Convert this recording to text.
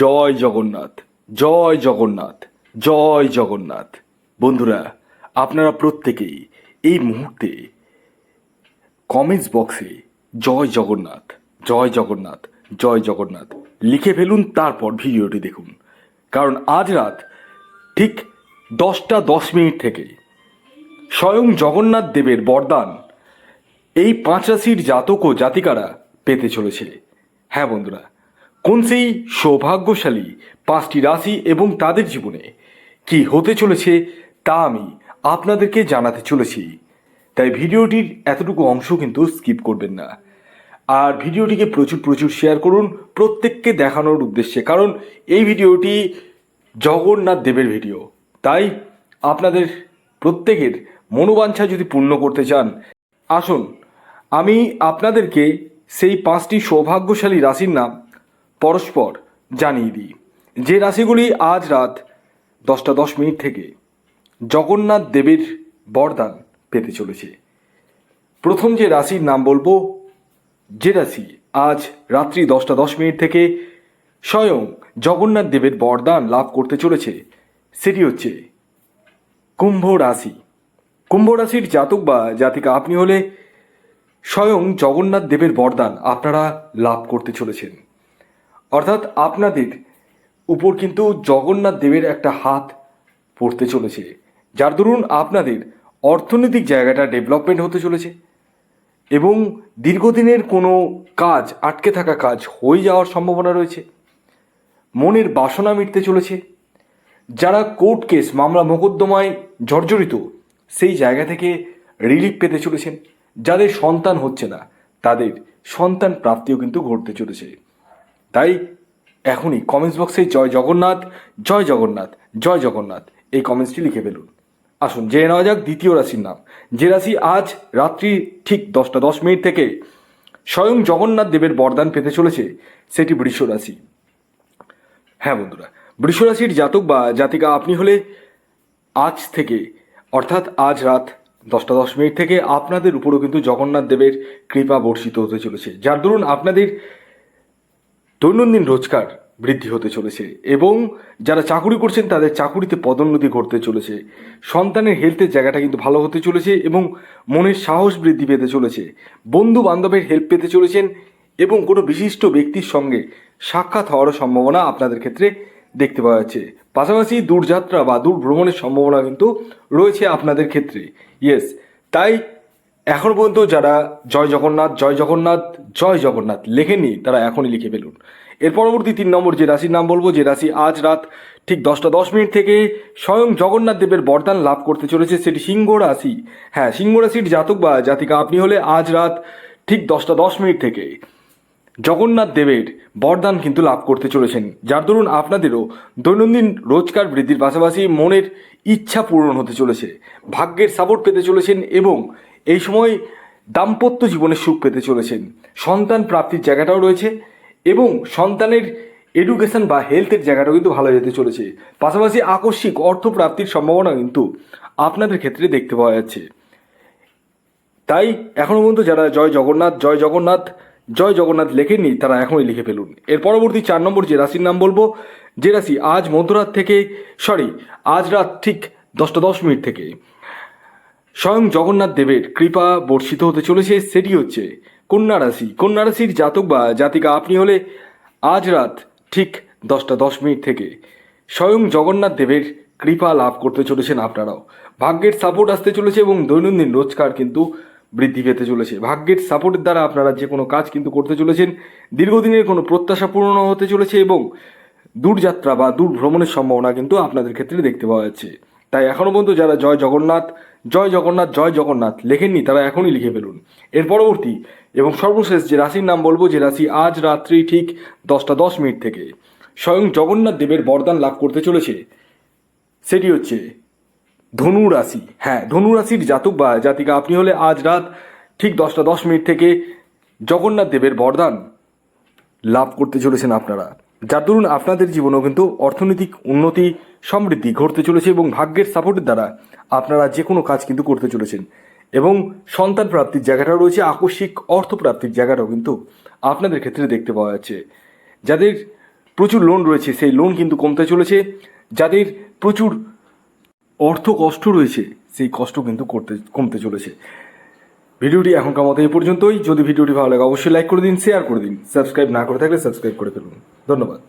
জয় জগন্নাথ জয় জগন্নাথ জয় জগন্নাথ। বন্ধুরা, আপনারা প্রত্যেকেই এই মুহূর্তে কমেন্টস বক্সে জয় জগন্নাথ জয় জগন্নাথ জয় জগন্নাথ লিখে ফেলুন, তারপর ভিডিওটি দেখুন। কারণ আজ রাত ঠিক দশটা দশ মিনিট থেকে স্বয়ং জগন্নাথ দেবের বরদান এই পাঁচ রাশির জাতক ও জাতিকারা পেতে চলেছে। হ্যাঁ বন্ধুরা কোন সেই সৌভাগ্যশালী পাঁচটি রাশি এবং তাদের জীবনে কি হতে চলেছে তা আমি আপনাদেরকে জানাতে চলেছি। তাই ভিডিওটির এতটুকু অংশ কিন্তু স্কিপ করবেন না। আর ভিডিওটিকে প্রচুর প্রচুর শেয়ার করুন প্রত্যেককে দেখানোর উদ্দেশ্যে, কারণ এই ভিডিওটি জগন্নাথ দেবের ভিডিও। তাই আপনাদের প্রত্যেকের মনোবাঞ্ছা যদি পূর্ণ করতে চান, আসুন আমি আপনাদেরকে সেই পাঁচটি সৌভাগ্যশালী রাশির নাম পরস্পর জানিয়ে দিই। যে রাশিগুলি আজ রাত দশটা দশ মিনিট থেকে জগন্নাথ দেবের বরদান পেতে চলেছে। প্রথম যে রাশির নাম বলব, যে রাশি আজ রাত্রি দশটা দশ মিনিট থেকে স্বয়ং জগন্নাথ দেবের বরদান লাভ করতে চলেছে, সেটি হচ্ছে কুম্ভ রাশি। কুম্ভ রাশির জাতক বা জাতিকা আপনি হলে স্বয়ং জগন্নাথ দেবের বরদান আপনারা লাভ করতে চলেছেন। অর্থাৎ আপনাদের উপর কিন্তু জগন্নাথ দেবের একটা হাত পড়তে চলেছে। যার দরুন আপনাদের অর্থনৈতিক জায়গাটা ডেভেলপমেন্ট হতে চলেছে এবং দীর্ঘদিনের কোনো কাজ, আটকে থাকা কাজ হয়ে যাওয়ার সম্ভাবনা রয়েছে। মনের বাসনা মিটতে চলেছে। যারা কোর্ট কেস মামলা মোকদ্দমায় জর্জরিত, সেই জায়গা থেকে রিলিফ পেতে চলেছেন। যাদের সন্তান হচ্ছে না, তাদের সন্তান প্রাপ্তিও কিন্তু ঘটতে চলেছে। তাই এখনই কমেন্টস বক্সে জয় জগন্নাথ জয় জগন্নাথ জয় জগন্নাথ এই কমেন্টসটি লিখে ফেলুন। আসুন, জেনে নেওয়া যাক দ্বিতীয় রাশির নাম। যে রাশি আজ রাত্রি ঠিক দশটা দশ মিনিট থেকে স্বয়ং জগন্নাথ দেবের বরদান পেতে চলেছে, সেটি বৃষ রাশি। হ্যাঁ বন্ধুরা, বৃষ রাশির জাতক বা জাতিকা আপনি হলে আজ থেকে, অর্থাৎ আজ রাত দশটা দশ মিনিট থেকে আপনাদের উপরও কিন্তু জগন্নাথ দেবের কৃপা বর্ষিত হতে চলেছে। যার দরুন আপনাদের দৈনন্দিন রোজগার বৃদ্ধি হতে চলেছে এবং যারা চাকুরি করছেন তাদের চাকুরিতে পদোন্নতি ঘটতে চলেছে। সন্তানের হেলথের জায়গাটা কিন্তু ভালো হতে চলেছে এবং মনের সাহস বৃদ্ধি পেতে চলেছে। বন্ধু বান্ধবের হেল্প পেতে চলেছেন এবং কোনো বিশিষ্ট ব্যক্তির সঙ্গে সাক্ষাৎ হওয়ারও সম্ভাবনা আপনাদের ক্ষেত্রে দেখতে পাওয়া যাচ্ছে। পাশাপাশি দূরযাত্রা বা দূর ভ্রমণের সম্ভাবনা কিন্তু রয়েছে আপনাদের ক্ষেত্রে। ইয়েস তাই এখন পর্যন্ত যারা জয় জগন্নাথ জয় জগন্নাথ জয় জগন্নাথ লেখেননি, তারা এখনই লিখে ফেলুন। এর পরবর্তী তিন নম্বর যে রাশির নাম বলব, যে রাশি আজ রাত ঠিক দশটা দশ মিনিট থেকে স্বয়ং জগন্নাথ দেবের বরদান লাভ করতে চলেছে, সেটি সিংহ রাশি। হ্যাঁ সিংহ রাশির জাতক বা জাতিকা, আপনি হলে আজ রাত ঠিক দশটা দশ মিনিট থেকে জগন্নাথ দেবের বরদান কিন্তু লাভ করতে চলেছেন। যার দরুন আপনাদেরও দৈনন্দিন রোজগার বৃদ্ধির পাশাপাশি মনের ইচ্ছা পূরণ হতে চলেছে, ভাগ্যের সাপোর্ট পেতে চলেছেন এবং এই সময় দাম্পত্য জীবনে সুখ পেতে চলেছেন। সন্তান প্রাপ্তির জায়গাটাও রয়েছে এবং সন্তানের এডুকেশন বা হেলথের জায়গাটাও কিন্তু ভালো যেতে চলেছে। পাশাপাশি আকস্মিক অর্থ প্রাপ্তির সম্ভাবনা কিন্তু আপনাদের ক্ষেত্রে দেখতে পাওয়া যাচ্ছে। তাই এখনও পর্যন্ত যারা জয় জগন্নাথ জয় জগন্নাথ জয় জগন্নাথ লেখেননি, তারা এখনই লিখে ফেলুন। এর পরবর্তী চার নম্বর যে রাশির নাম বলব, যে রাশি আজ মধ্যরাত থেকে সরি আজ রাত ঠিক দশটা দশ মিনিট থেকে। স্বয়ং জগন্নাথ দেবের কৃপা বর্ষিত হতে চলেছে, সেটি হচ্ছে কন্যা রাশি। কন্যা রাশির জাতক বা জাতিকা আপনি হলে আজ রাত ঠিক দশটা দশ মিনিট থেকে স্বয়ং জগন্নাথ দেবের কৃপা লাভ করতে চলেছেন আপনারাও। ভাগ্যের সাপোর্ট আসতে চলেছে এবং দৈনন্দিন রোজগার কিন্তু বৃদ্ধি পেতে চলেছে। ভাগ্যের সাপোর্টের দ্বারা আপনারা যে কোনো কাজ কিন্তু করতে চলেছেন। দীর্ঘদিনের কোনো প্রত্যাশা পূরণ হতে চলেছে এবং দূরযাত্রা বা দূর ভ্রমণের সম্ভাবনা কিন্তু আপনাদের ক্ষেত্রে দেখতে পাওয়া যাচ্ছে। তাই এখনও পর্যন্ত যারা জয় জগন্নাথ জয় জগন্নাথ জয় জগন্নাথ লেখেননি, তারা এখনই লিখে ফেলুন। এর পরবর্তী এবং সর্বশেষ যে রাশির নাম বলব, যে রাশি আজ রাত্রি ঠিক দশটা দশ মিনিট থেকে, স্বয়ং জগন্নাথ দেবের বরদান লাভ করতে চলেছে, সেটি হচ্ছে ধনু রাশি। হ্যাঁ ধনু রাশির জাতক বা জাতিকা, আপনি হলে আজ রাত ঠিক দশটা দশ মিনিট থেকে জগন্নাথ দেবের বরদান লাভ করতে চলেছেন আপনারা। যার দরুন আপনাদের জীবনেও কিন্তু অর্থনৈতিক উন্নতি, সমৃদ্ধি ঘটতে চলেছে এবং ভাগ্যের সাপোর্টের দ্বারা আপনারা যে কোনো কাজ কিন্তু করতে চলেছেন। এবং সন্তান প্রাপ্তির জায়গাটাও রয়েছে, আকস্মিক অর্থ প্রাপ্তির জায়গাটাও কিন্তু আপনাদের ক্ষেত্রে দেখতে পাওয়া যাচ্ছে। যাদের প্রচুর লোন রয়েছে, সেই লোন কিন্তু কমতে চলেছে। যাদের প্রচুর অর্থ কষ্ট রয়েছে, সেই কষ্ট কিন্তু করতে, কমতে চলেছে। ভিডিওটি এখনকার মতো এই পর্যন্তই। যদি ভিডিওটি ভালো লাগে, অবশ্যই লাইক করে দিন শেয়ার করে দিন। সাবস্ক্রাইব না করে থাকলে সাবস্ক্রাইব করে ফেলুন। ধন্যবাদ।